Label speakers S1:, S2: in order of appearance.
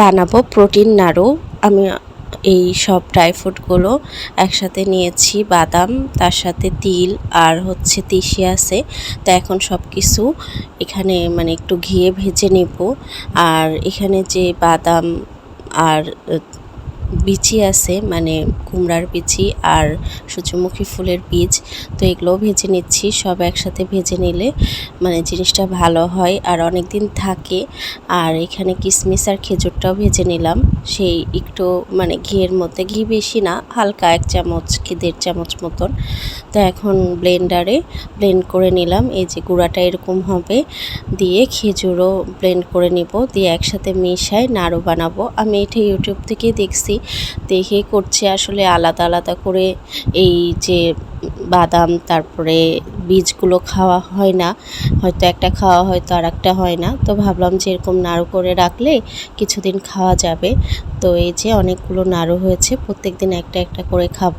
S1: বানাবো প্রোটিন নাড়ু। আমি এই সব ড্রাই ফ্রুটগুলো একসাথে নিয়েছি, বাদাম, তার সাথে তিল আর হচ্ছে তিসি আছে। তো এখন সব কিছু এখানে মানে একটু ঘিয়ে ভেজে নেব। আর এখানে যে বাদাম আর বিচি আছে মানে কুমড়ার বিচি আর সূর্যমুখী ফুলের বীজ। তো এগুলোও ভেজে নিচ্ছি, সব একসাথে ভেজে নিলে মানে জিনিসটা ভালো হয়। আর অনেক দিন থাকে, আর এখানে কিশমিশ আর খেজুরটাও ভেজে নিলাম। সেই একটু মানে ঘিয়ের মধ্যে, ঘি বেশি না, হালকা এক চামচ কি দেড় চামচ মতন। তো এখন ব্লেন্ডারে ব্লেন্ড করে নিলাম। এই যে গুঁড়াটা এরকম হবে, দিয়ে খেজুরও ব্লেন্ড করে নিব, দিয়ে একসাথে মিশায় নাড়ু বানাবো। আমি এটা ইউটিউব থেকেই দেখছি, দেখে করছি। আসলে আলাদা আলাদা করে এই যে বাদাম, তারপরে বীজগুলো খাওয়া হয় না। হয়তো একটা খাওয়া হয়তো আর একটা হয় না। তো ভাবলাম যে এরকম নাড়ু করে রাখলে কিছুদিন খাওয়া যাবে। তো এই যে অনেকগুলো নাড়ু হয়েছে প্রত্যেক দিন একটা একটা করে খাব।